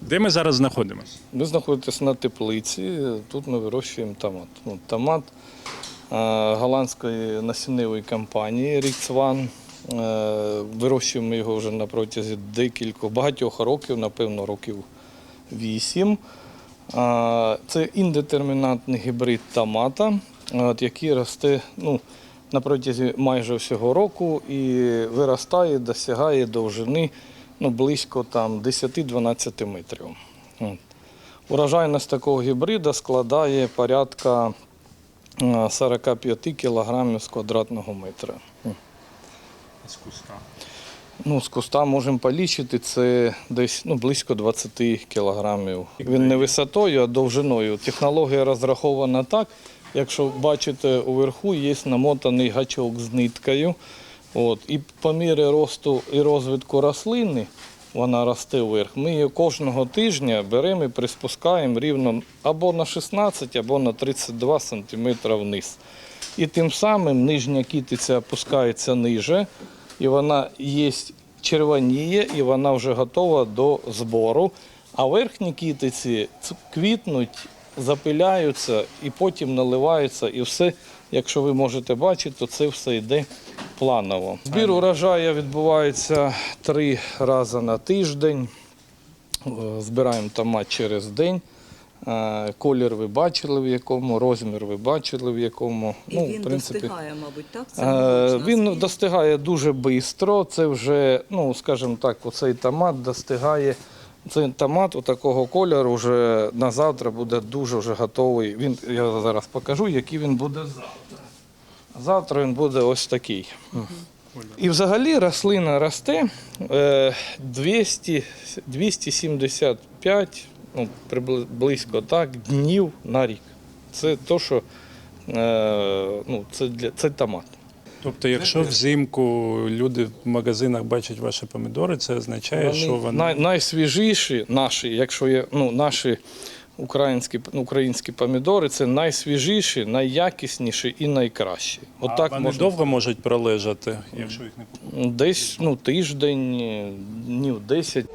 Де ми зараз знаходимося? Ми знаходимося на теплиці. Тут ми вирощуємо томат. Ну, томат е, голландської насінневої компанії Ріцван. Е, вирощуємо його вже на протязі декількох багатьох років, напевно, років вісім. Е, це індетермінантний гібрид томата, який росте. ну, на протязі майже всього року і виростає, досягає довжини ну, близько 10-12 метрів. От. Урожайність такого гібрида складає порядка е, 45 кг з квадратного метра. З куста. Ну, з куста можемо полічити, це десь ну, близько 20 кілограмів. Він не висотою, а довжиною. Технологія розрахована так. Якщо бачите, уверху є намотаний гачок з ниткою. От, і по мірі росту і розвитку рослини вона росте вверх. Ми її кожного тижня беремо і приспускаємо рівно або на 16, або на 32 см вниз. І тим самим нижня кітиця опускається ниже, і вона є червоніє, і вона вже готова до збору. А верхні кітиці квітнуть, запиляються і потім наливаються. І все, якщо ви можете бачити, то це все йде планово. Збір урожаю відбувається три рази на тиждень. Е, Збираємо томат через день. Е, Колір ви бачили в якому, розмір ви бачили в якому. І Ну, він в принципі, достигає, мабуть, так? Це Е, Він достигає дуже швидко. Це вже, ну скажімо так, оцей томат достигає. Цей томат у такого кольору вже на завтра буде дуже вже готовий. Він я зараз покажу, який він буде завтра. Завтра він буде ось такий. І взагалі рослина росте е, 200, 275, ну, близько так, днів на рік. Це то, що е, ну, це, для, це томат. Тобто, якщо взимку люди в магазинах бачать ваші помідори, це означає, що вони най, найсвіжіші наші, якщо є ну, наші українські, українські помідори, це найсвіжіші, найякісніші і найкращі. Отак вони можна довго можуть пролежати, якщо їх не десь ну, тиждень, днів 10.